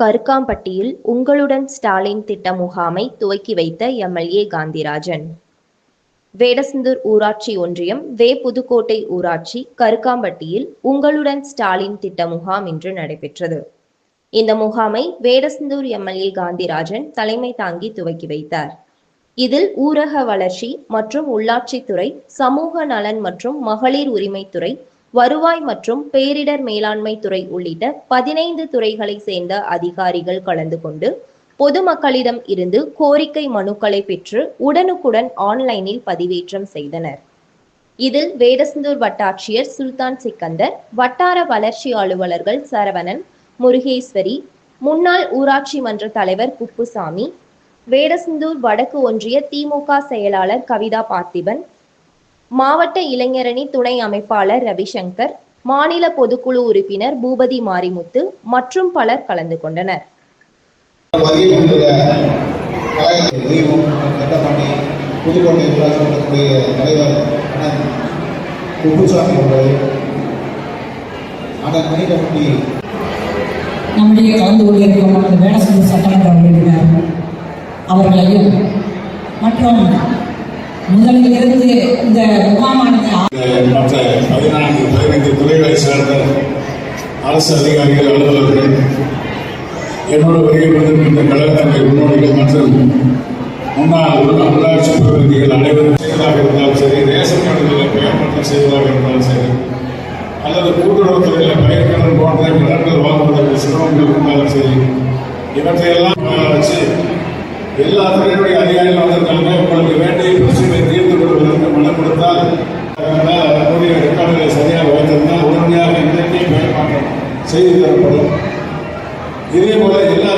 கருக்காம்பட்டியில் உங்களுடன் ஸ்டாலின் திட்ட முகாமை துவக்கி வைத்த எம்எல்ஏ காந்திராஜன். வேடசந்தூர் ஊராட்சி ஒன்றியம் வே புதுக்கோட்டை ஊராட்சி கருக்காம்பட்டியில் உங்களுடன் ஸ்டாலின் திட்ட முகாம் இன்று நடைபெற்றது. இந்த முகாமை வேடசந்தூர் எம்எல்ஏ காந்திராஜன் தலைமை தாங்கி துவக்கி வைத்தார். இதில் ஊரக வளர்ச்சி மற்றும் உள்ளாட்சித்துறை சமூக நலன் மற்றும் மகளிர் உரிமைத்துறை வருவாய் மற்றும் பேரிடர் மேலாண்மை துறை உள்ளிட்ட பதினைந்து துறைகளை சேர்ந்த அதிகாரிகள் கலந்து கொண்டு பொதுமக்களிடம் இருந்து கோரிக்கை மனுக்களை பெற்று உடனுக்குடன் ஆன்லைனில் பதிவேற்றம் செய்தனர். இதில் வேடசந்தூர் வட்டாட்சியர் சுல்தான் சிக்கந்தர் வட்டார வளர்ச்சி அலுவலர்கள் சரவணன் முருகேஸ்வரி முன்னாள் ஊராட்சி மன்ற தலைவர் குப்புசாமி வேடசந்தூர் வடக்கு ஒன்றிய திமுக செயலாளர் கவிதா பார்த்திபன் மாவட்ட இளைஞரணி துணை அமைப்பாளர் ரவிசங்கர் மாநில பொதுக்குழு உறுப்பினர் பூபதி மாரிமுத்து மற்றும் பலர் கலந்து கொண்டனர். நம்முடைய கலந்து கொண்டிருக்கும் நமது சட்டமன்ற உறுப்பினர் அவர்களையும் மற்றும் முதலில் இருந்து இந்த முகாமானது மற்ற பதினான்கு பதினைந்து துறைகளை சேர்ந்த அரசு அதிகாரிகள் அலுவலர்கள் என்னோட வருகை வந்திருக்கின்ற கழகத்தினுடைய முன்னோடிகள் மற்றும் முன்னாள் உள்ளாட்சி பிரதிநிதிகள் அனைவரும் செய்வதாக இருந்தாலும் சரி ரேஷன் கார்டுகளில் பெயர் செய்வதாக இருந்தாலும் சரி அல்லது கூட்டுறவுத்துறையில் பயிர்கடன் போன்ற கடன்கள் வாங்குவதற்கு சிரமங்கள் இருந்தாலும் சரி இவற்றையெல்லாம் வச்சு எல்லா துறையினுடைய அதிகாரிகள் அதனால் ரெக்கார்டுகளை சரியாக வைத்திருந்தால் உடனடியாக இன்றைக்கே பெயர் செய்து தரப்படும். இதே போல எல்லா